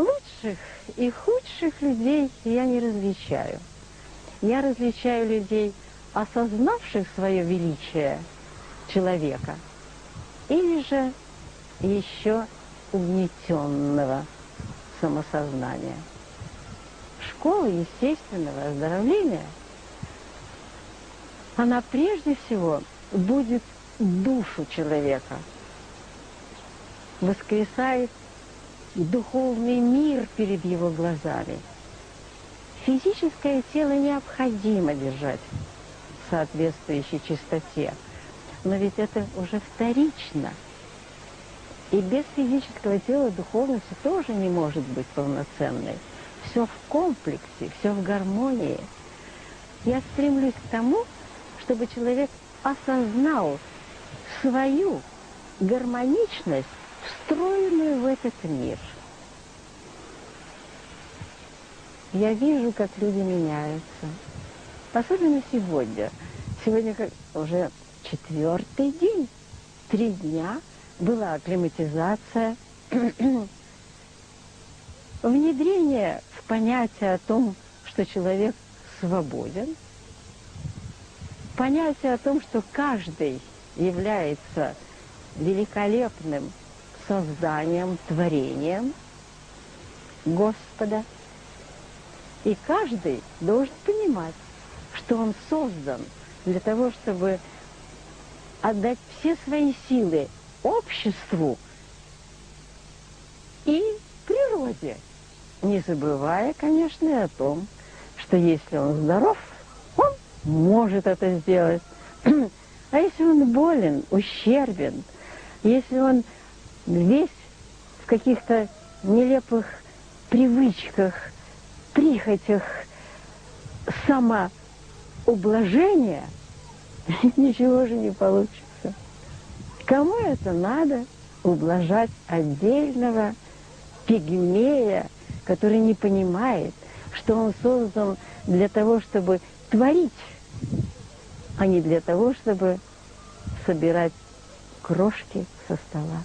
Лучших и худших людей я не различаю. Я различаю людей, осознавших свое величие человека, или же еще угнетенного самосознания. Школа естественного оздоровления, она прежде всего будет душу человека, воскресает духовный мир перед его глазами. Физическое тело необходимо держать в соответствующей чистоте, но ведь это уже вторично. И без физического тела духовность тоже не может быть полноценной. Все в комплексе, все в гармонии. Я стремлюсь к тому, чтобы человек осознал свою гармоничность встроенную в этот мир. Я вижу, как люди меняются. Особенно сегодня. Сегодня как уже четвертый день. Три дня была акклиматизация. Внедрение в понятие о том, что человек свободен. Понятие о том, что каждый является великолепным созданием, творением Господа. И каждый должен понимать, что он создан для того, чтобы отдать все свои силы обществу и природе, не забывая, конечно, о том, что если он здоров, он может это сделать. А если он болен, ущербен, если он весь в каких-то нелепых привычках, прихотях самоублажения, ничего же не получится. Кому это надо ублажать отдельного пигмея, который не понимает, что он создан для того, чтобы творить, а не для того, чтобы собирать крошки со стола.